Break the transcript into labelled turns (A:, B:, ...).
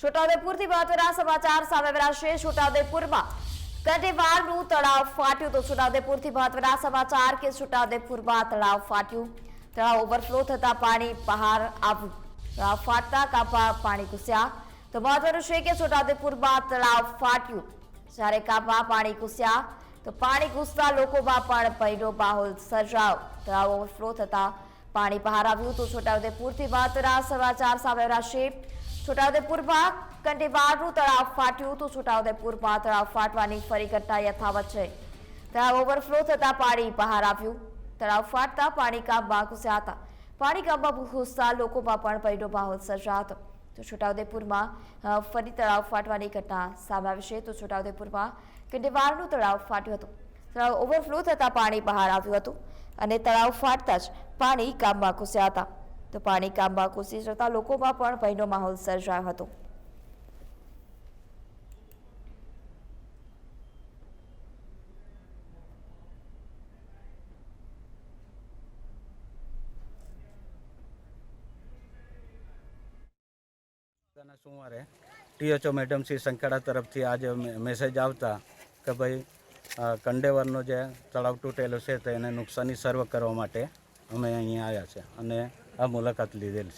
A: છોટાઉદેપુરથી મહત્વના સમાચાર સામે છે. છોટાઉદેપુરમાં કંઠેવારનું તળાવ ફાટ્યું. તો છોટાઉદેપુરથી મહત્વના સમાચાર કે છોટાઉદેપુરમાં તળાવ ફાટ્યું. તળાવ ઓવરફ્લો થતા પાણી બહાર આવ્યું. તળાવ ફાટતા કાપા પાણી ઘૂસ્યા. તો મહત્વનું છે કે છોટાઉદેપુરમાં તળાવ ફાટ્યું. જ્યારે કાપા પાણી ઘૂસ્યા, તો પાણી ઘૂસતા લોકોમાં પણ ભયનો માહોલ સર્જાયો. તળાવ ઓવરફ્લો થતા પાણી બહાર આવ્યું. તો છોટાઉદેપુરથી મહત્વના સમાચાર સામે છે. છોટાઉદેપુરમાં કંટીવારનું તળાવ ફાટ્યું તો છોટાઉદેપુરમાં તળાવ ફાટવાની ફરી ઘટના યથાવત છે. તળાવ ઓવરફ્લો થતા પાણી બહાર આવ્યું. તળાવ ફાટતા પાણી કામમાં ઘૂસ્યા હતા. પાણી કામમાં ઘૂસતા લોકોમાં પણ ભયનો માહોલ સર્જાયો હતો. તો છોટાઉદેપુરમાં ફરી તળાવ ફાટવાની ઘટના સામે આવી છે. તો છોટાઉદેપુરમાં કંટીવારનું તળાવ ફાટ્યું હતું. તળાવ ઓવરફ્લો થતા પાણી બહાર આવ્યું હતું અને તળાવ ફાટતા જ પાણી કામમાં ઘૂસ્યા હતા. તો પાણી કાંબા ઘૂસી જતા લોકોમાં પણ ભયનો માહોલ સર્જાયો હતો.
B: સોમવારે ટીએચઓ મેડમ શ્રી સંખાડા તરફથી આજે મેસેજ આવતા કે ભાઈ કંડેવરનો જે તળાવ તૂટેલો છે તો એને નુકસાની સર્વ કરવા માટે અમે અહીંયા આવ્યા છે. અને આ મુલાકાત લીધેલ